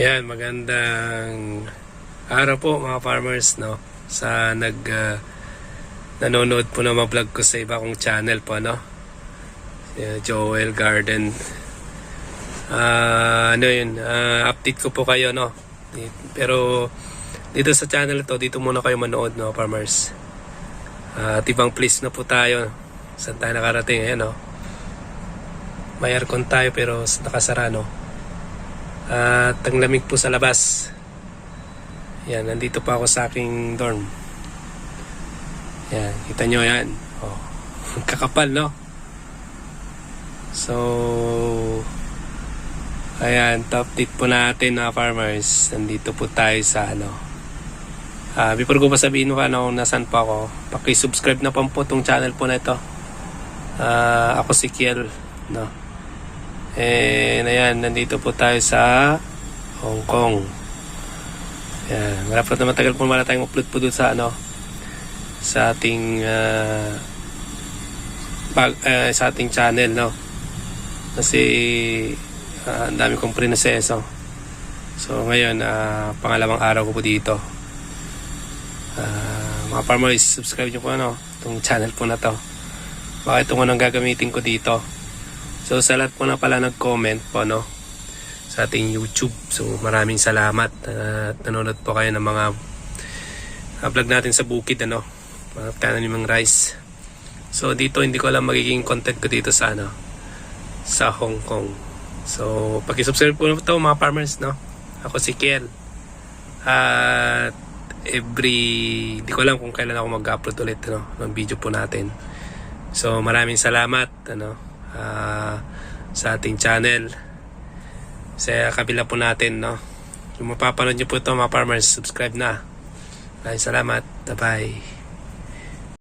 Yan, magandang araw po mga farmers, no? Sa nag ah, nanonood po ng mga vlog ko sa iba kong channel po, no? Si Joel Garden. Ah, ano yun, ah, update ko po kayo, no? Pero dito sa channel to, dito muna kayo manood, no, farmers. Ah, tibang please na po tayo. Saan tayo nakarating, ayan, no? May aircon tayo pero nakasara, no? At ang lamig po sa labas. Yan, nandito pa ako sa aking dorm. Yan, kita nyo yan. Oh, kakapal, no? So, ayan, top tip po natin na farmers. Nandito po tayo sa ano. Ah, before ko pa sabihin mo ano, nasan pa ako, paki-subscribe na po po tong channel po na ito. Ah, ako si Kiel, no? And ayan, nandito po tayo sa Hong Kong. Ayan, malapit na matagal po mala tayong upload po doon sa ano, sa ating ah, pag, ah, sa ating channel, no? Kasi ah, ang dami kong prinaseso. So ngayon, ah, pangalawang araw ko po dito. Ah, mga farmers, subscribe nyo po ano, itong channel po na to. Baka ito nang gagamitin ko dito. So sa lahat po na pala nag-comment po no sa ating YouTube. So maraming salamat at nanonood po kayo ng mga uh, vlog natin sa bukid ano. Mga tanimang rice. So dito hindi ko alam magiging content ko dito sa ano sa Hong Kong. So paki-subscribe po ito mga farmers no. Ako si Kiel. At every di ko alam kung kailan ako mag-upload ulit no, ng video po natin. So maraming salamat ano ah, sa ating channel. Sa kabila po natin no. Kung mapapanood niyo po ito mga farmers, subscribe na. Maraming salamat. Bye-bye.